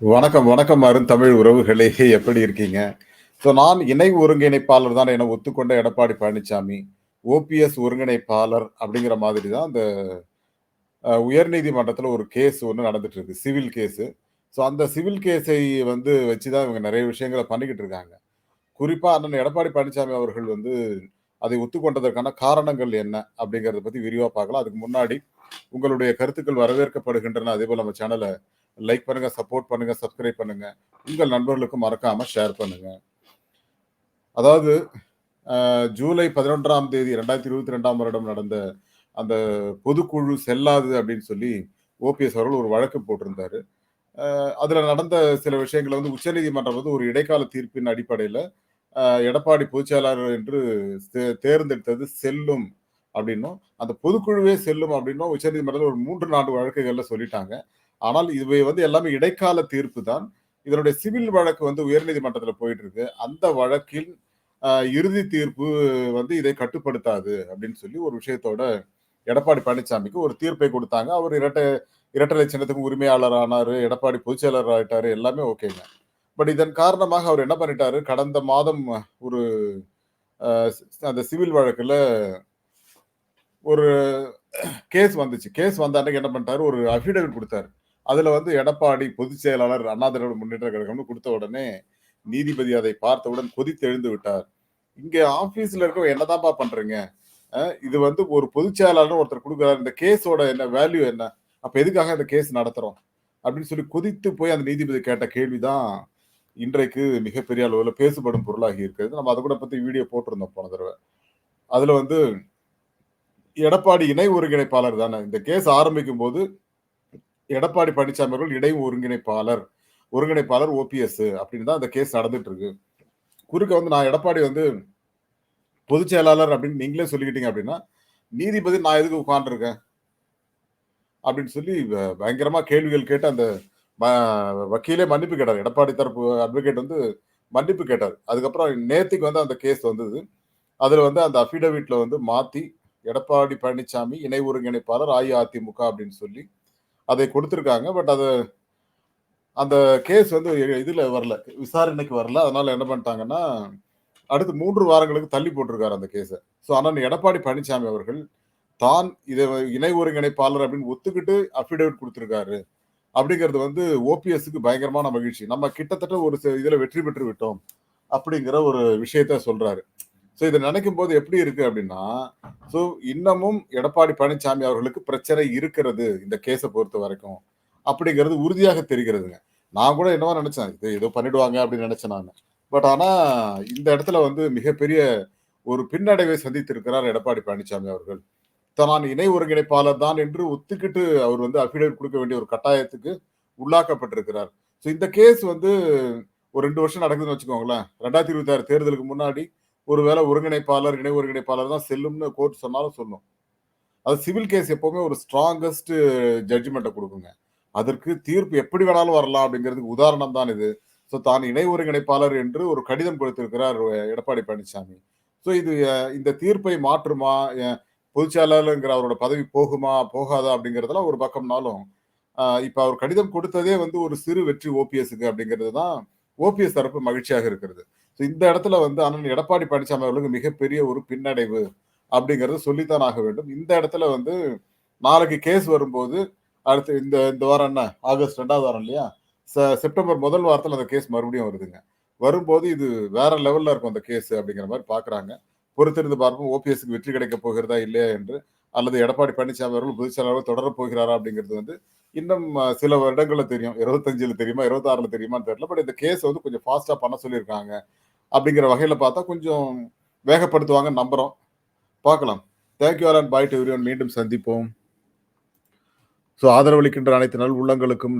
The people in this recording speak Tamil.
வணக்கம், வணக்கம் அருந்தமிழ் உறவுகளே! எப்படி இருக்கீங்க? ஸோ நான் இணை ஒருங்கிணைப்பாளர் தான் என ஒத்துக்கொண்ட எடப்பாடி பழனிசாமி, ஓபிஎஸ் ஒருங்கிணைப்பாளர் அப்படிங்கிற மாதிரி தான் அந்த உயர்நீதிமன்றத்தில் ஒரு கேஸ் ஒன்று நடந்துட்டு இருக்கு. Civil case. ஸோ அந்த சிவில் கேஸை வந்து வச்சு தான் இவங்க நிறைய விஷயங்கள பண்ணிக்கிட்டு இருக்காங்க. குறிப்பாக அண்ணன் எடப்பாடி பழனிசாமி அவர்கள் வந்து அதை ஒத்துக்கொண்டதற்கான காரணங்கள் என்ன? அப்படிங்கிறத பற்றி விரிவாக பார்க்கலாம். அதுக்கு முன்னாடி உங்களுடைய கருத்துக்கள் வரவேற்கப்படுகின்றன. அதே போல் நம்ம சேனலை லைக் பண்ணுங்க, சப்போர்ட் பண்ணுங்க, சப்ஸ்கிரைப் பண்ணுங்க. உங்கள் நண்பர்களுக்கும் மறக்காம ஷேர் பண்ணுங்க. அதாவது ஜூலை 11ஆம் தேதி 2022ஆம் வருடம் நடந்த அந்த பொதுக்குழு செல்லாது அப்படின்னு சொல்லி ஓபிஎஸ் அவர்கள் ஒரு வழக்கு போட்டிருந்தாரு. அதில் நடந்த சில விஷயங்களை வந்து உச்சநீதிமன்றம் வந்து ஒரு இடைக்கால தீர்ப்பின் அடிப்படையில் எடப்பாடி பொதுச்செயலாளர் என்று தே தேர்ந்தெடுத்தது செல்லும் அப்படின்னும், அந்த பொதுக்குழுவே செல்லும் அப்படின்னும் உச்சநீதிமன்றத்தில் ஒரு 3, 4 வழக்குகள்ல சொல்லிட்டாங்க. ஆனால் இவை வந்து எல்லாமே இடைக்கால தீர்ப்பு தான். இதனுடைய சிவில் வழக்கு வந்து உயர்நீதிமன்றத்தில் போயிட்டு இருக்கு. அந்த வழக்கில் இறுதி தீர்ப்பு வந்து இதை கட்டுப்படுத்தாது அப்படின்னு சொல்லி ஒரு விஷயத்தோட எடப்பாடி பழனிசாமிக்கு ஒரு தீர்ப்பை கொடுத்தாங்க அவர் இரட்டை இரட்டை சின்னத்துக்கு உரிமையாளர் ஆனார் எடப்பாடி பொதுச்செயலர் ஆயிட்டாரு. எல்லாமே ஓகேங்க. பட் இதன் காரணமாக அவர் என்ன பண்ணிட்டாரு, கடந்த மாதம் ஒரு அந்த சிவில் வழக்கில் ஒரு கேஸ் வந்துச்சு. கேஸ் வந்த அன்னைக்கு என்ன பண்ணிட்டாரு, ஒரு அஃபிடவிட் கொடுத்தாரு அதுல வந்து எடப்பாடி பொதுச் செயலாளர் அண்ணா திராவிட முன்னேற்ற கழகம்னு கொடுத்த உடனே, நீதிபதி அதை பார்த்தவுடன் கொதித்தெழுந்து விட்டார். "இங்க ஆபீஸ்ல இருக்கவங்க என்னதான்ப்பா பண்றீங்க? இது வந்து ஒரு பொதுச் செயலாளர் ஒருத்தர் கொடுக்குறாரு இந்த கேஸோட என்ன வேல்யூ என்ன? அப்ப எதுக்காக இந்த கேஸ் நடத்துறோம்?" அப்படின்னு சொல்லி கொதித்து போய் அந்த நீதிபதி கேட்ட கேள்வி தான் இன்றைக்கு மிகப்பெரிய அளவில் பேசுபடும் பொருளாகி இருக்கிறது. நம்ம அதை கூட பத்தி வீடியோ போட்டிருந்தோம் போன தடவை அதுல வந்து எடப்பாடி இணை ஒருங்கிணைப்பாளர் தானே. இந்த கேஸ் ஆரம்பிக்கும்போது எடப்பாடி பழனிசாமி அவர்கள் இணை ஒருங்கிணைப்பாளர். ஒருங்கிணைப்பாளர் ஓபிஎஸ் அப்படின்னு தான் அந்த கேஸ் நடந்துட்டு இருக்கு. குறுக்க வந்து நான் எடப்பாடி வந்து பொதுச் செயலாளர் அப்படின்னு நீங்களே சொல்லிக்கிட்டீங்க அப்படின்னா, நீதிபதி நான் எதுக்கு உட்காந்துருக்கேன் அப்படின்னு சொல்லி பயங்கரமா கேள்விகள் கேட்டு அந்த ம வக்கீலே மன்னிப்பு கேட்டார் எடப்பாடி தரப்பு அட்வொகேட் வந்து மன்னிப்பு கேட்டார் அதுக்கப்புறம் நேத்தைக்கு வந்து அந்த கேஸ் வந்தது. அதில் வந்து அந்த அஃபிடவிட்ல வந்து மாற்றி எடப்பாடி பழனிசாமி இணை ஒருங்கிணைப்பாளர் அஇஅதிமுக அப்படின்னு சொல்லி அதை கொடுத்துருக்காங்க பட் அது அந்த கேஸ் வந்து இதில் வரல. விசாரணைக்கு வரல. அதனால என்ன பண்ணிட்டாங்கன்னா, அடுத்து மூன்று வாரங்களுக்கு தள்ளி போட்டிருக்காரு அந்த கேஸை ஸோ ஆனால் எடப்பாடி பழனிசாமி அவர்கள் தான் இதை இணை ஒருங்கிணைப்பாளர் அப்படின்னு ஒத்துக்கிட்டு அஃபிடேவிட் கொடுத்துருக்காரு அப்படிங்கிறது வந்து ஓபிஎஸ்க்கு பயங்கரமான மகிழ்ச்சி. நம்ம கிட்டத்தட்ட ஒரு இதில் வெற்றி பெற்று விட்டோம். அப்படிங்கிற ஒரு விஷயத்த சொல்றாரு. ஸோ இதை நினைக்கும் போது எப்படி இருக்கு அப்படின்னா, ஸோ இன்னமும் எடப்பாடி பழனிசாமி அவர்களுக்கு பிரச்சனை இருக்கிறது. இந்த கேஸை பொறுத்த வரைக்கும் அப்படிங்கிறது உறுதியாக தெரிகிறதுங்க. நான் கூட என்னவோ நினைச்சேன் இது ஏதோ பண்ணிடுவாங்க அப்படின்னு நினைச்சேன் நான் பட் ஆனா இந்த இடத்துல வந்து மிகப்பெரிய ஒரு பின்னடைவை சந்தித்திருக்கிறார் எடப்பாடி பழனிசாமி அவர்கள். தான் இணை ஒருங்கிணைப்பாளர் தான் என்று ஒத்துக்கிட்டு அவர் வந்து அஃபிடவிட் கொடுக்க வேண்டிய ஒரு கட்டாயத்துக்கு உள்ளாக்கப்பட்டிருக்கிறார். ஸோ இந்த கேஸ் வந்து ஒரு ரெண்டு வருஷம் நடக்குதுன்னு வச்சுக்கோங்களேன். 2026 தேர்தலுக்கு முன்னாடி ஒருவேளை ஒருங்கிணைப்பாளர், இணை ஒருங்கிணைப்பாளர் தான் செல்லும்னு கோர்ட் சொன்னாலும் சொல்லும். அது சிவில் கேஸ் எப்பவுமே ஒரு ஸ்ட்ராங்கஸ்ட் ஜட்ஜ்மெண்ட்டை கொடுக்குங்க அதற்கு தீர்ப்பு எப்படி வேணாலும் வரலாம் அப்படிங்கிறதுக்கு உதாரணம் தான் இது. ஸோ தான் இணை ஒருங்கிணைப்பாளர் என்று ஒரு கடிதம் கொடுத்திருக்கிறார் எடப்பாடி பழனிசாமி. ஸோ இது இந்த தீர்ப்பை மாற்றுமா? பொதுச்செயலாளருங்கிற அவரோட பதவி போகுமா? போகாதா? அப்படிங்கிறதெல்லாம் ஒரு பக்கம்னாலும், இப்போ அவர் கடிதம் கொடுத்ததே வந்து ஒரு சிறு வெற்றி ஓபிஎஸ்க்கு அப்படிங்கிறது தான் ஓபிஎஸ் தரப்பு மகிழ்ச்சியாக இருக்கிறது. இந்த இடத்துல வந்து அண்ணன் எடப்பாடி பழனிசாமி அவர்களுக்கு மிகப்பெரிய ஒரு பின்னடைவு அப்படிங்கிறத சொல்லித்தான் ஆக வேண்டும். இந்த இடத்துல வந்து நாளைக்கு கேஸ் வரும்போது, அடுத்து இந்த இந்த வாரம் என்ன? ஆகஸ்ட் ரெண்டாவது வாரம் இல்லையா? செப்டம்பர் முதல் வாரத்தில் அந்த கேஸ் மறுபடியும் வருதுங்க. வரும்போது இது வேற லெவல்ல இருக்கும் அந்த கேஸ் அப்படிங்கிற மாதிரி பார்க்குறாங்க. பொறுத்திருந்து பார்ப்போம் ஓபிஎஸ்க்கு வெற்றி கிடைக்கப் போகிறதா? இல்லையா? என்று. அல்லது எடப்பாடி பழனிசாமி அவர்கள் பொதுச் செயலாளராக தொடரப் போகிறாரா? அப்படிங்கிறது வந்து இன்னும் சில வருடங்களில் தெரியும். 25ல தெரியுமா? 26ல தெரியுமான்னு தெரியல. பட் இந்த கேஸ் வந்து கொஞ்சம் ஃபாஸ்ட்டாக பண்ண சொல்லியிருக்காங்க. அப்படிங்கிற வகையில் பார்த்தா கொஞ்சம் வேகப்படுத்துவாங்க நம்புறோம். பார்க்கலாம். Thank you all and bye to everyone. மீண்டும் சந்திப்போம். ஸோ ஆதரவளிக்கின்ற அனைத்து நல் உள்ளங்களுக்கும்